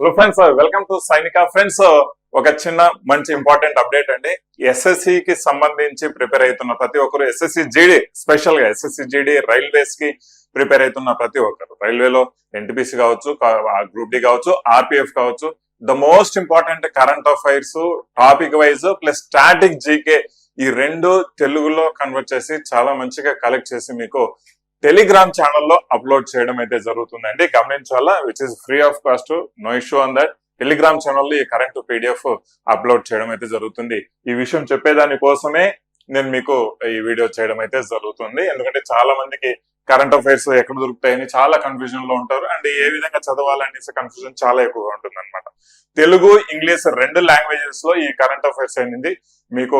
Hello friends welcome to Sainika friends ఒక చిన్న మంచి ఇంపార్టెంట్ అప్డేట్ అండి. ఎస్ఎస్సి కి సంబంధించి ప్రిపేర్ అవుతున్న ప్రతి ఒక్కరు ఎస్ఎస్సి జీడీ స్పెషల్గా ఎస్ఎస్సి జీడీ రైల్వేస్కి ప్రిపేర్ అవుతున్న ప్రతి ఒక్కరు. రైల్వేలో ఎన్టీపీసీ కావచ్చు గ్రూప్ డి కావచ్చు ఆర్పిఎఫ్ కావచ్చు the most important current affairs topic wise plus static GK ఈ రెండు తెలుగులో కన్వర్ట్ చేసి చాలా మంచిగా కలెక్ట్ చేసి మీకు టెలిగ్రామ్ ఛానల్లో అప్లోడ్ చేయడం అయితే జరుగుతుందండి. గమనించాలా? Which is free of cost no issue on that Telegram ఛానల్లో ఈ కరెంట్ పీడిఎఫ్ అప్లోడ్ చేయడం అయితే జరుగుతుంది. ఈ విషయం చెప్పేదాని కోసమే నేను మీకు ఈ వీడియో చేయడం అయితే జరుగుతుంది. ఎందుకంటే చాలా మందికి కరెంట్ అఫైర్స్ ఎక్కడ దొరుకుతాయని చాలా కన్ఫ్యూజన్లో ఉంటారు. అండ్ ఏ విధంగా చదవాలనేసి కన్ఫ్యూజన్ చాలా ఎక్కువగా ఉంటుంది తెలుగు ఇంగ్లీష్ రెండు లాంగ్వేజెస్లో ఈ కరెంట్ అఫైర్స్ అనేది మీకు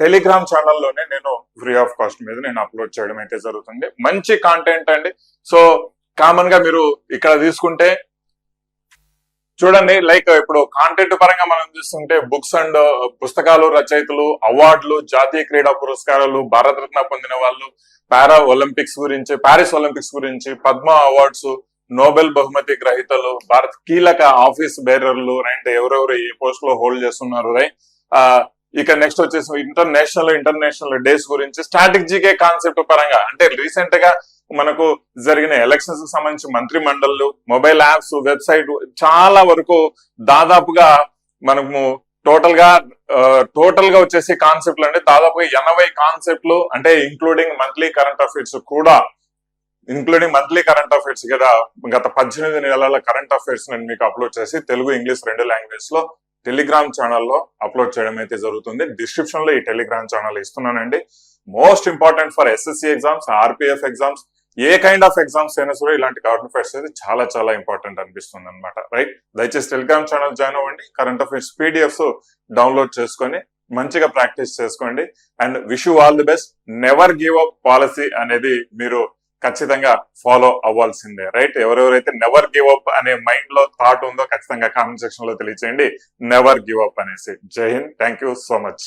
టెలిగ్రామ్ ఛానల్లోనే నేను ఫ్రీ ఆఫ్ కాస్ట్ మీద నేను అప్లోడ్ చేయడం అయితే జరుగుతుంది. మంచి కాంటెంట్ అండి. సో కామన్గా మీరు ఇక్కడ తీసుకుంటే చూడండి లైక్ ఇప్పుడు కాంటెంట్ పరంగా మనం చూస్తుంటే బుక్స్ అండ్ పుస్తకాలు రచయితలు అవార్డులు జాతీయ క్రీడా పురస్కారాలు భారతరత్న పొందిన వాళ్ళు పారా ఒలింపిక్స్ గురించి పారిస్ ఒలింపిక్స్ గురించి పద్మ అవార్డ్స్ నోబెల్ బహుమతి గ్రహీతలు భారత్ కీలక ఆఫీస్ బేరర్లు రైట్ ఎవరెవరు ఏ పోస్ట్లో హోల్డ్ చేస్తున్నారు రైట్? ఇక నెక్స్ట్ వచ్చేసి ఇంటర్నేషనల్ ఇంటర్నేషనల్ డేస్ గురించి స్ట్రాటజీకే కాన్సెప్ట్ పరంగా అంటే రీసెంట్గా మనకు జరిగిన ఎలక్షన్స్కి సంబంధించి మంత్రి మండళ్ళు మొబైల్ యాప్స్ వెబ్సైట్ చాలా వరకు దాదాపుగా మనము టోటల్గా టోటల్గా వచ్చేసి కాన్సెప్ట్లు అంటే దాదాపుగా ఎనభై కాన్సెప్ట్లు అంటే ఇంక్లూడింగ్ మంత్లీ కరెంట్ అఫైర్స్ కూడా ఇంక్లూడింగ్ మంత్లీ కరెంట్ అఫైర్స్ కదా. గత పద్దెనిమిది నెలల కరెంట్ అఫైర్స్ నేను మీకు అప్లోడ్ చేసి తెలుగు ఇంగ్లీష్ రెండు లాంగ్వేజ్లో టెలిగ్రామ్ ఛానల్లో అప్లోడ్ చేయడం అయితే జరుగుతుంది. డిస్క్రిప్షన్లో ఈ Telegram channel ఇస్తున్నానండి. Most important for SSC exams RPF exams a kind of exams అయినా సరే ఇలాంటి కరెంట్ అఫైర్స్ అయితే చాలా చాలా ఇంపార్టెంట్ అనిపిస్తుంది అనమాట రైట్ దయచేసి టెలిగ్రామ్ ఛానల్ జాయిన్ అవ్వండి. కరెంట్ అఫైర్స్ పీడిఎఫ్స్ డౌన్లోడ్ చేసుకొని మంచిగా ప్రాక్టీస్ చేసుకోండి. And wish you all the best never give up policy అనేది మీరు ఖచ్చితంగా ఫాలో అవ్వాల్సిందే రైట్ ఎవరెవరైతే నెవర్ గివ్ అప్ అనే మైండ్లో థాట్ ఉందో ఖచ్చితంగా కామెంట్ సెక్షన్లో తెలియచేయండి. నెవర్ గివ్ అప్ అనేసి. Jai Hind. Thank you so much